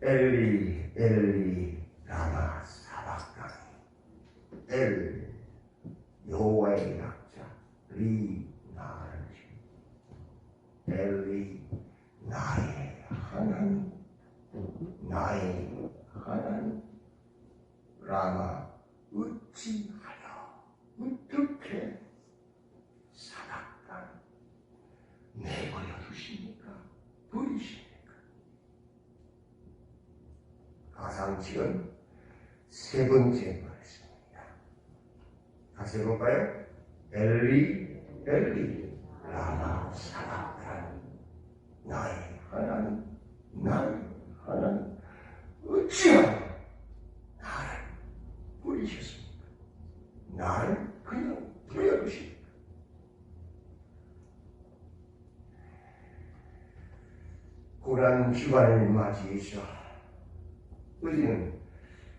엘리 엘리 라마 사박다니 엘 여호와의 약자 리 나르시 엘리 나의 하나님. 나의 하나님. 라마 어찌하여 어떻게 사박단 내버려 두십니까 버리십니까 가 상치은 세 번째 말씀입니다. 다시 해볼까요? 엘리 엘리 라마 사박단 나의 하나님 나의 하나님 어찌하여 나를 버리셨습니까? 나를 그냥 버려두십니까? 고난 주간을 맞이해서 우리는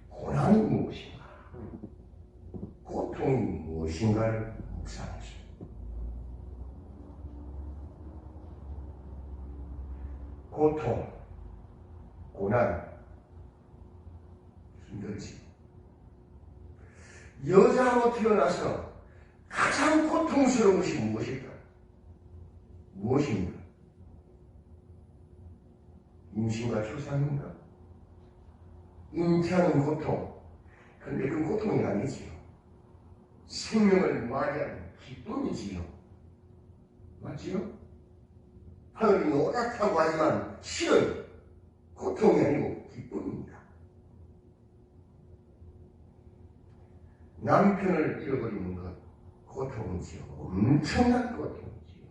고난이 무엇인가? 고통이 무엇인가를 묵상했습니다. 고통, 고난, 힘들지. 여자로 태어나서 가장 고통스러운 것이 무엇일까? 무엇입니까? 임신과 출산인가? 잉태하는 고통. 근데 그 고통이 아니지요. 생명을 맞이하는 기쁨이지요. 맞지요? 하늘이 노랗다고 하지만 실은 고통이 아니고 기쁨입니다. 남편을 잃어버리는 것 고통이지요. 엄청난 고통이지요.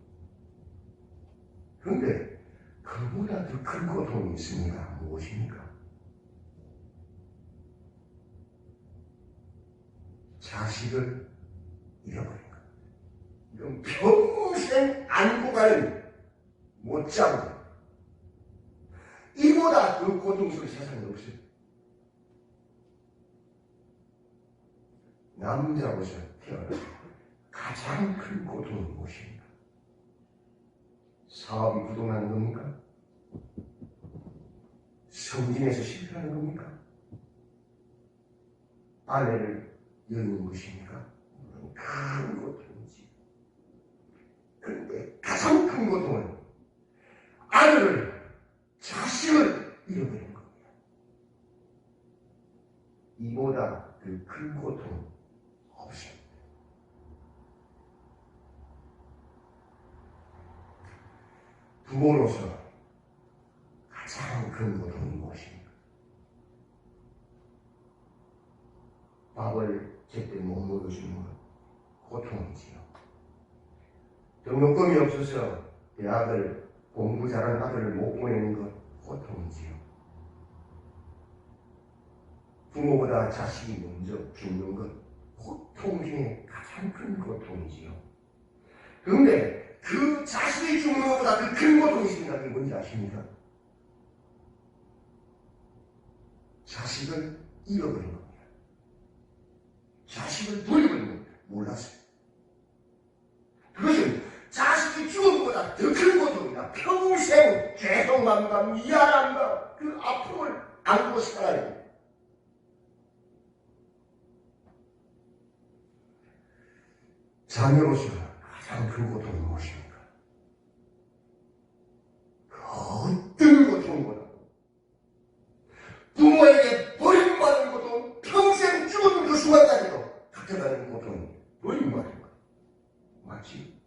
그런데 그보다 더 큰 고통이 있습니다. 무엇입니까? 자식을 잃어버린 것. 이건 평생 안고 가는 못 잡은 것. 이보다 그 고통스러운 세상에 없어요. 남자로서 태어나 가장 큰 고통은 무엇입니까? 사업이 부도나는 겁니까? 성진에서 실패하는 겁니까? 아내를 여는? 물론 큰 고통이지. 그런데 가장 큰 고통은 아내를, 자식을 잃어버린 겁니다. 이보다 그 큰 고통 없습니다. 부모로서 가장 큰 고통이 무엇입니까? 밥을 제때 못 먹여주는 것 고통이지요. 등록금이 없어서 대학을 공부 잘하는 아들을 못 보내는 것 고통이지요. 부모보다 자식이 먼저 죽는 것 고통 중에 가장 큰 고통이지요. 그런데 그 자식이 죽는 것보다 더큰 고통이 있습니다. 그게 뭔지 아십니까? 자식을 잃어버린 겁니다. 자식을 버려버린 겁니다. 몰랐어요. 그것은 자식이 죽은 것보다 더 큰 고통이다. 평생 죄송함과 미안함과 그 아픔을 안고 살아야 됩니다. 자녀로서 가장 큰 고통은 무엇입니까? 그 어떤 고통보다 부모에게 버림받은 고통, 평생 죽은 그 순간까지도 같아가는 고통이 버림받은 것. 맞지?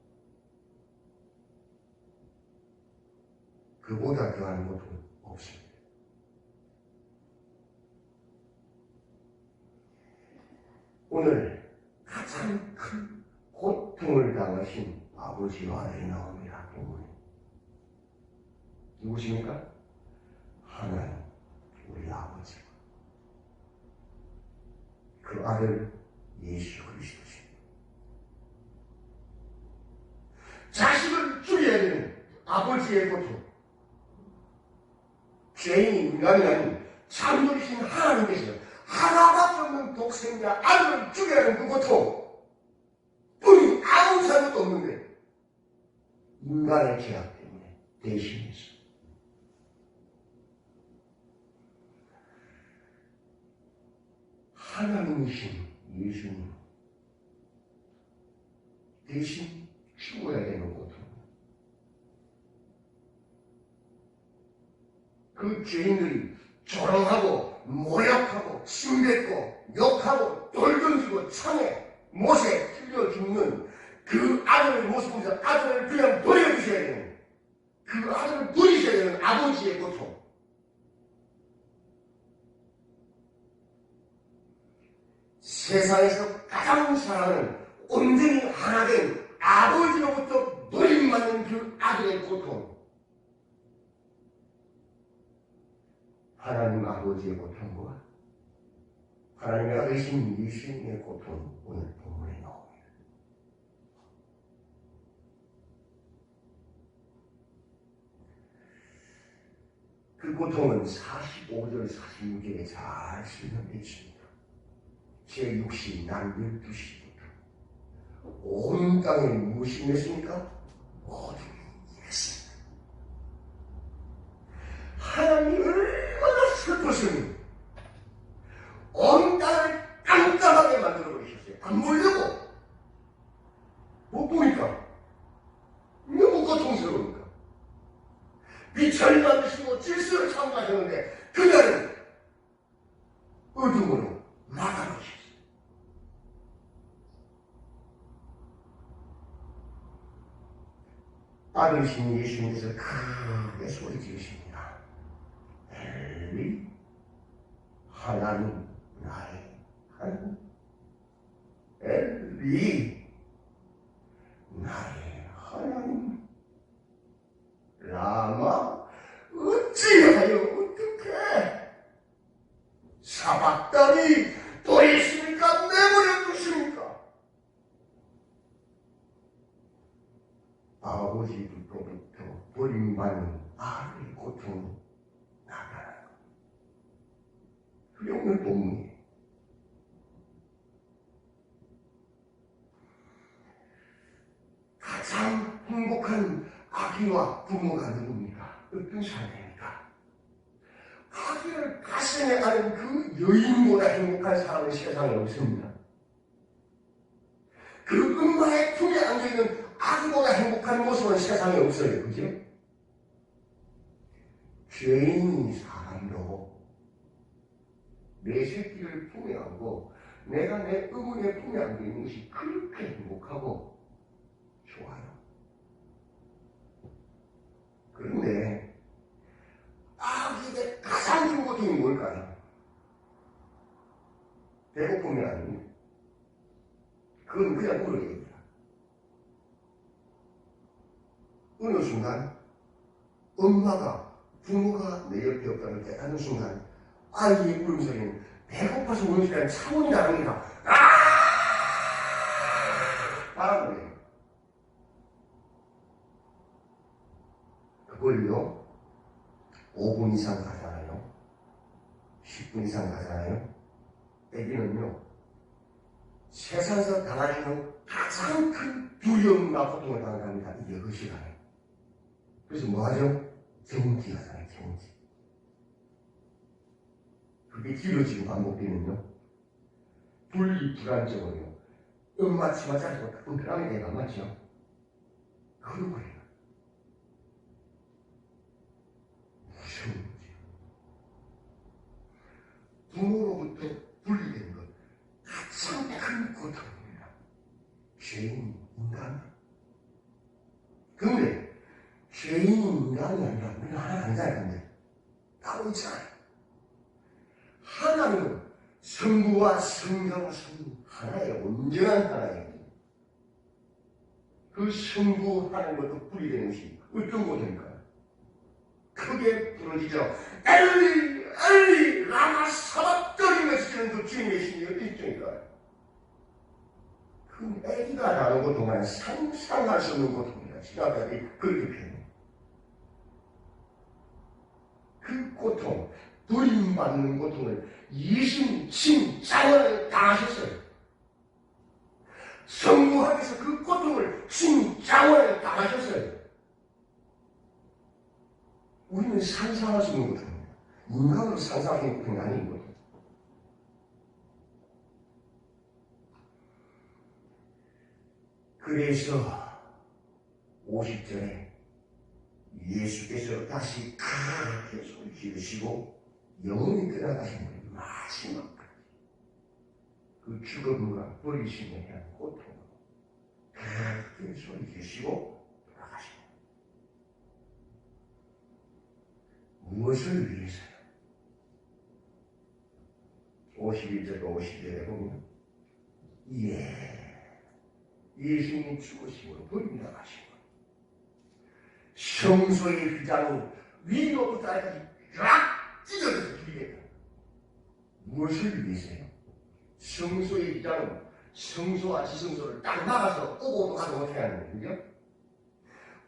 그보다 더한 고통은 없습니다. 오늘 가장 큰 고통을 당하신 아버지와 아들이 나옵니다. 본문에. 누구십니까? 하나님, 우리 아버지. 그 아들 예수 그리스도십니다. 자식을 죽여야 되는 아버지의 고통. 죄인이 인간이 아닌 참으신 하나님께서 하나밖에 없는 독생자 아들을 죽여야 하는 그 고통. 우리 아무 잘못도 없는데 인간을 제압했네. 대신해서. 하나님이신 예수님 대신 죽어야 되는 거죠. 그 죄인들이 조롱하고 모욕하고 숨뱉고 욕하고 돌 던지고 창에 못에 틀려 죽는 그 아들의 모습에서 아들을 그냥 버려주셔야 되는 그 아들을 버리셔야 되는 아버지의 고통. 세상에서 가장 사랑하는 온전히 하나 된 아버지로부터 버림받는 그 아들의 고통. 하나님 아버지의 고통과 하나님의 아들이신 예수님의 고통 오늘 본문에 나옵니다. 그 고통은 45절, 46절에 잘 설명되어 있습니다. 제6시 난 12시부터 온 땅에 무엇이 맺습니까? 어둠이 있습니다. 하나님이 얼마나 슬퍼서니 온 땅을 깜깜하게 만들어 버리셨어요. 안 보려고. 못 보니까. 너무 고통스러우니까. 만드시고 질서를 창조하셨는데 그날은 어둠으로 막아버리셨어요. 아들이신 예수님께서 크게 소리 지르십니다. 엘리, 하나님, 나의 하나님. 엘리, 나의 하나님. 라마, 어찌하여 어떻게 사박다리 보이십니까? 내버려 두십니까? 아버지로부터 버림받는 아들의 고통이 나타나는 것. 그게 오늘 본문이에요. 가장 행복한 아기와 부모가 어떤 사람입니까? 아기를 가슴에 안은 그 여인보다 행복한 사람은 세상에 없습니다. 그 엄마의 품에 안겨있는 아기보다 행복한 모습은 세상에 없어요. 그죠? 죄인이 사람도 내 새끼를 품에 안고 내가 내 어머니의 품에 안고 있는 것이 그렇게 행복하고 좋아요. 그런데 아기의 가장 큰 고통이 뭘까요? 배고픔이 아닙니다. 그건 그냥 모르겠다. 어느 순간 엄마가 부모가 내 옆에 없다는 깨닫는 순간 아이의 울음소리는 배고파서 우는 소리는 차원이 다릅니다. 아! 바라보네요. 그걸요 5분 이상 가잖아요. 10분 이상 가잖아요. 애기는요 세상에서 당하는 가장 큰 두려움과 고통을 당합니다. 이게 그 시간에. 그래서 뭐 하죠? 경기 하잖아요, 경기. 그게 길어지고 반복되면요. 분리 불안정은요. 엄마 치마 짜리고 끈끈하게 내가 맞죠? 그런 거예요. 무서운 거죠. 부모로부터 분리되는 것 가장 큰 고통입니다. 죄인 인간. 그런데 죄인 인간이 아니라 우리는 하나 아니다 근데 있잖아요. 하나님은 성부와 성자와 성 하나의 온전한 하나예요. 그 성부 하나님부터 분리되는 것이 어떤 것입니까? 크게 부르짖어 엘리 엘리 라마 사박거리면서 지는 그 주님의 신이 어디 있습니까? 그 애기가 나는 고통은 상상할 수 없는 고통이다. 시각이 그렇게 표현해. 그 고통, 부림받는 고통을 이심침 자연을 다 하셨어요. 성부 안에서 그 고통을 심장을 당하셨어요. 우리는 상상할 수 있는 고통이에요. 인간으로 상상하는 고통이 아닌 거예요. 그래서 50절에 예수께서 다시 크게 소리 지르시고 영원히 떠나가시는 마지막까지 그 죽음과 버리심에 대한 고통으로 크게 소리 지르시고 돌아가십니다. 무엇을 위해서요? 51절과 52절에 보면 예, 예수님이 죽으심으로 버림이 나가신 것. 성소의 휘장이 위로부터 아래까지 쫙 찢어져서 죽이겠다. 무엇을 위해서요? 성소의 휘장은 성소와 지성소를 딱 막아서 오고 가도 못하게 하는 거죠.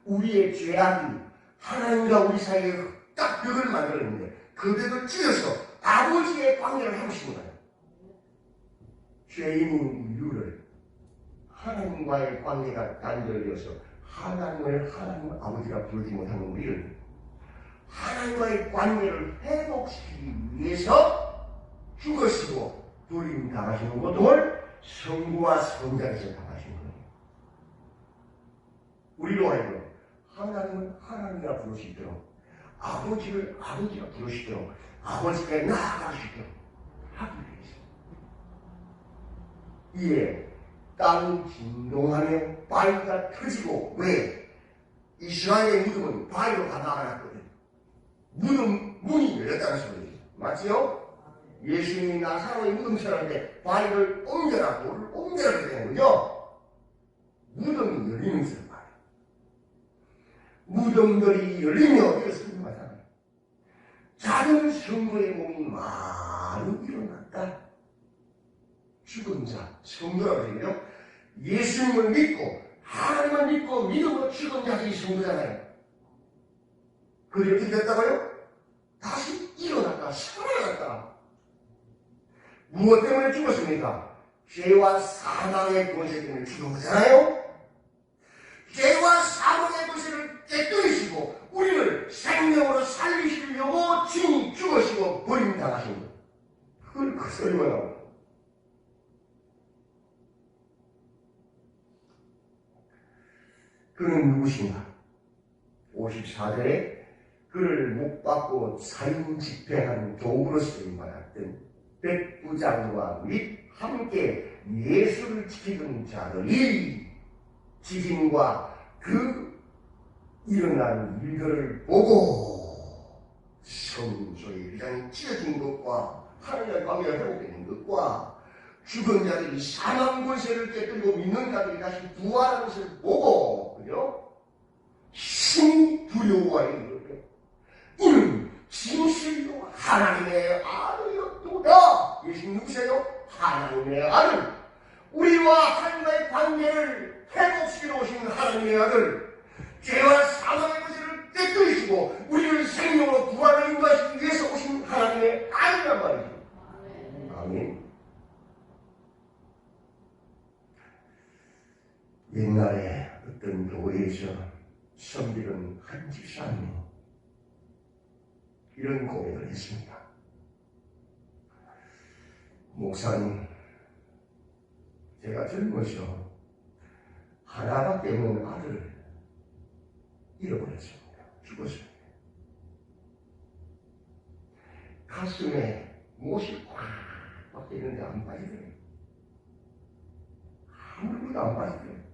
우리의 죄악이 하나님과 우리 사이에 딱 벽을 만들었는데 그 벽을 찢어서 아버지의 관계를 싶은 거예요. 죄인인 인류를 하나님과의 관계가 단절되어서 하나님을 하나님 아버지가 부르지 못하는 우리를 하나님과의 관계를 회복시키기 위해서 죽으시고 불임 당하시는 고통을 성부와 성자에서 당하신 거예요. 우리로 하여금 하나님을 하나님이라 부를 수 있도록 아버지를 아버지라 부를 수 있도록 아버지께 나아갈 수 있도록 하기 위해서 이에 땅이 진동하며 바위가 터지고 왜? 이스라엘의 무덤은 바위로 다 나가놨거든. 무덤 문이 열렸다는 소리지. 맞지요? 예수님이 나사로의 무덤처럼 때 바위를 옮겨라 돌을 옮겨라 거죠. 무덤이 열리는 소리 말이에요. 무덤들이 열리며 이것을 말하잖아요. 작은 성도의 몸이 일어났다. 죽은 자, 그러죠. 예수님을 믿고 하나님을 믿고 믿음으로 죽은 자들이 성도잖아요. 어떻게 됐다고요? 다시 일어났다, 살아났다. 무엇 때문에 죽었습니까? 죄와 사망의 권세 때문에 죽은 거잖아요? 죄와 사망의 권세를 깨뜨리시고 우리를 생명으로 살리시려고 친히 죽으시고 버림당하신 것. 그걸 그 소리가 나옵니다. 그는 누구신가? 54절에 그를 못 받고 살인 집행한 도구로 쓰임받았던 백부장과 및 함께 예수를 지키던 자들이 지진과 그 일어난 일들을 보고 성소의 위장이 찢어진 것과 하나님의 관계가 회복되는 것과 죽은 자들이 사망 권세를 깨뜨리고 믿는 자들이 다시 부활하는 것을 보고 그죠? 신이 두려워하는 거예요. 이는 진실로 하나님의 아들이었도다. 예수님 누구세요? 하나님의 아들. 우리와 하나님과의 관계를 회복시키러 오신 하나님의 아들. 죄와 사망의 것을 깨뜨리시고 우리를 생명으로 부활을 인도하시기 위해서 오신 하나님의 아들이란 말이죠. 아멘. 옛날에 어떤 교회에서 선비는 한 집사님이 이런 고백을 했습니다. 목사님, 제가 젊어서 하나밖에 없는 아들을 잃어버렸습니다. 죽었습니다. 가슴에 못이 꽉 박혀 있는데 안 빠지더래요. 아무것도 안 빠지더래요.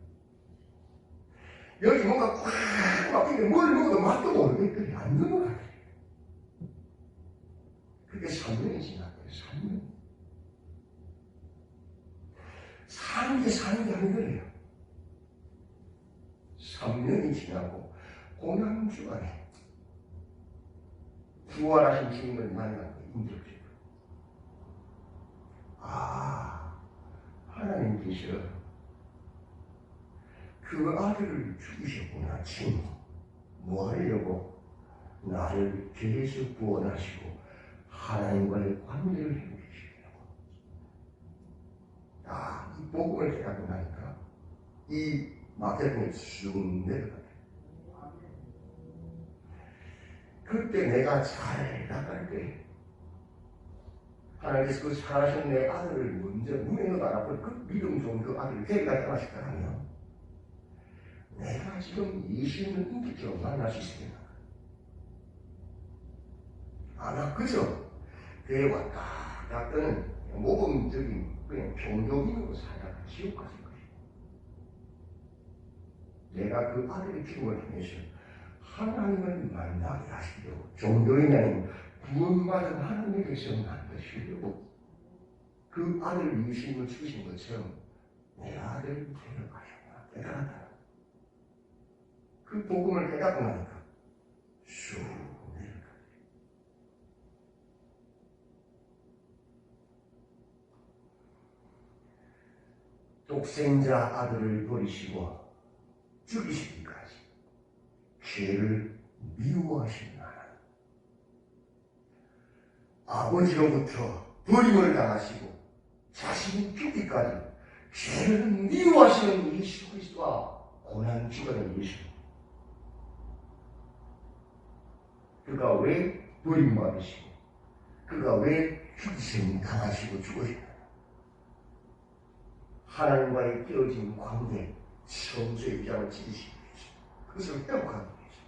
여기 뭔가 꽉 막히는데 뭘 먹어도 맛도 모르겠더니 안 넘어가요. 그게 3년이 지났어요. 3년. 사는 게 사는 게 아니더래요. 3년이 지나고 고난 주간에 부활하신 주님을 만난 인격적 아, 하나님께서 그 아들을 죽이셨구나, 친히. 뭐 하려고? 나를 죄에서 구원하시고 하나님과의 관계를 회복시키려고. 아, 이 복음을 깨닫고 나니까 이 마태복음이 쑥 내려가요. 그때 내가 잘 나갈 때 하나님께서 그 사랑하신 내 아들을 먼저 눈에 넣어놔고 그 믿음 좋은 그 아들을 데려다 떠나셨다면 내가 지금 예수님을 인격적으로 만날 수 있겠나? 아마 그죠? 그에 왔다 갔다는 모범적인 그냥 종교인으로 살다가 지옥 갔을 것이고 내가 그 아들의 죽음을 통해서 하나님을 만나게 하시려고 종교인이 아닌 구원받은 하나님께서 만드시려고 그 아들 예수님을 주신 것처럼 내 아들을 데려가셨구나 깨달았다 그 복음을 깨닫고 나니까 쑥 내려가 독생자 아들을 버리시고 죽이시기까지 죄를 미워하신 하나님 아버지로부터 버림을 당하시고 자신이 죽기까지 죄를 미워하시는 예수 그리스도와 고난 주가는 예수 그가 왜 버림받으시고 그가 왜 죽이심 당하시고 죽으셨나 하나님과의 깨어진 관계 성소의 위장을 지키시기 위해서 그것을 회복하기 위해서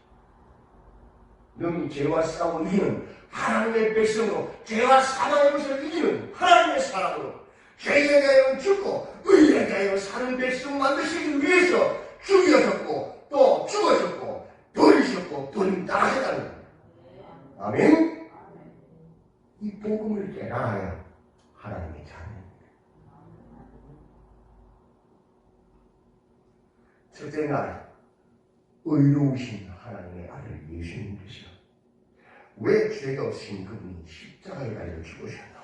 너희 죄와 싸워 이기는 하나님의 백성으로 죄와 사망의 것을 이기는 하나님의 사람으로 죄에 대하여 죽고 의에 대하여 사는 백성 만드시기 위해서 죽이셨고 또 죽으셨고 버리셨고 버림 당하셨다는 거예요. 아멘? 이 복음을 깨달아야 하나님의 자녀입니다. 첫째 날 의로우신 하나님의 아들 예수님께서 왜 죄가 없으신 그분이 십자가에 달려 죽으셨는가?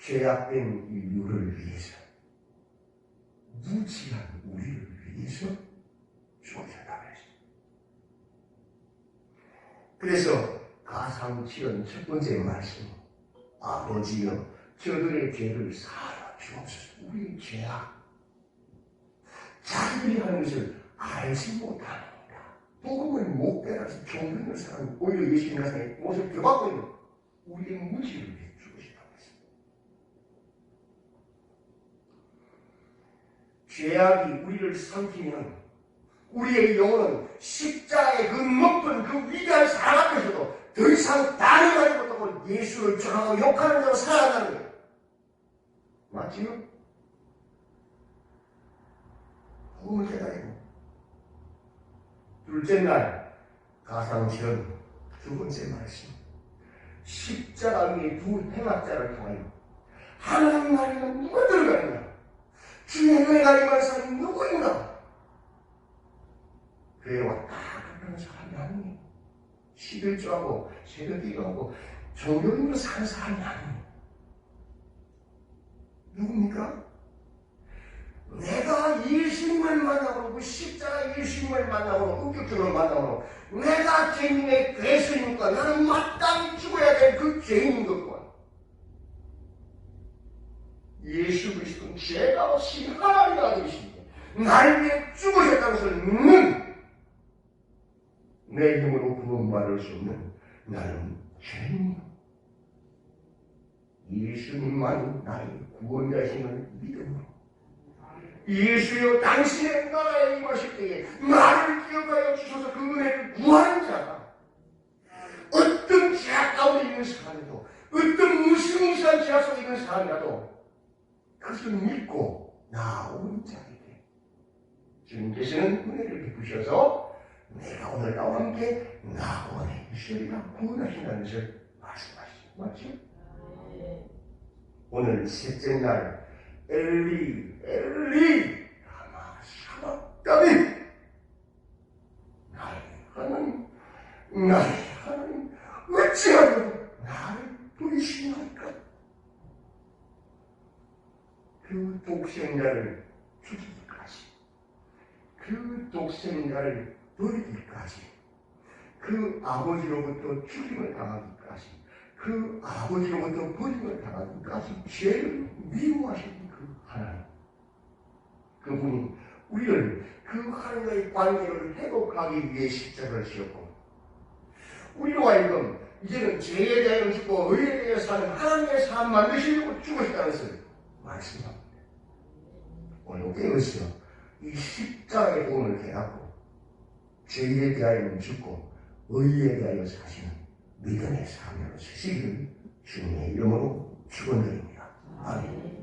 죄악된 인류를 위해서 무지한 우리를 위해서 했습니다. 그래서 가상치연 첫 번째 말씀 아버지여 저들의 죄를 사하여 주옵소서 우리의 죄악 자기들이 하는 것을 알지 못하니까 복음을 못 깨달아서 종교를 사람 오히려 예수님 나상에 모습 교받고 있는 우리의 무지를 위해 죽으시다고 했습니다. 죄악이 우리를 삼키면 우리의 영혼은 십자가의 그 높은 그 위대한 사랑 앞에서도 더 이상 반응하지 못하고 예수를 저하고 욕하는 자로 살아간다는 거예요. 맞지요? 복음을 깨달고 둘째 날 가상실은 두 번째 말씀 십자가 위에 두 행악자를 통하여 하나님 나라에 누가 들어가느냐 주의 은혜가 임한 사람이 누구인가 그에 왔다 갔다 사람이 아니에요 11조하고 새벽기도 하고 종교인으로 사는 사람이 아니에요 누굽니까? 내가 예수님을 만나고 그 십자가 예수님을 만나고 음격적으로 만나고 내가 죄인의 괴수니까 나는 마땅히 죽어야 될 그 죄인인 것과 예수 그리스도는 죄가 없이 하나님의 아들이십니다. 나를 위해 죽으셨다는 것을 믿는 내 힘으로 구원받을 수 없는 나는 죄인이요. 예수님만이 나의 구원자심을 믿음으로 예수여 당신의 나라에 임하실 때에 나를 기억하여 주셔서 그 은혜를 구하는 자가 어떤 죄악 가운데 있는 사람이도 어떤 무시무시한 죄악 속에 있는 사람이라도 그것을 믿고 나오는 자에게 주님께서는 은혜를 베푸셔서 내가 오늘 나와 함께 나원의 있으리라 구원하신다는 것을 말씀하시죠. 맞죠? 오늘 셋째 날 엘리 엘리 라마 사박다니 나의 하나님 나의 하나님 어찌하여 나를 버리시나이까 그 독생자를 죽이기까지 그 독생자를 버리기까지 그 아버지로부터 죽임을 당하기까지 그 아버지로부터 버림을 당하기까지 죄를 미워하시는 그 하나님. 그분이 우리를 그 하나님과의 관계를 회복하기 위해 십자가를 지었고, 우리로 하여금 이제는 죄에 대하여 죽고 의에 대하여 사는 하나님의 삶 만드시려고 죽으셨다는 것을 말씀합니다. 오늘 깨우시어 이 십자가의 도움을 깨닫고 죄에 대하여는 죽고 의에 대하여 사시는 믿음의 삶으로 서시기를 주님의 이름으로 축원드립니다. 아멘.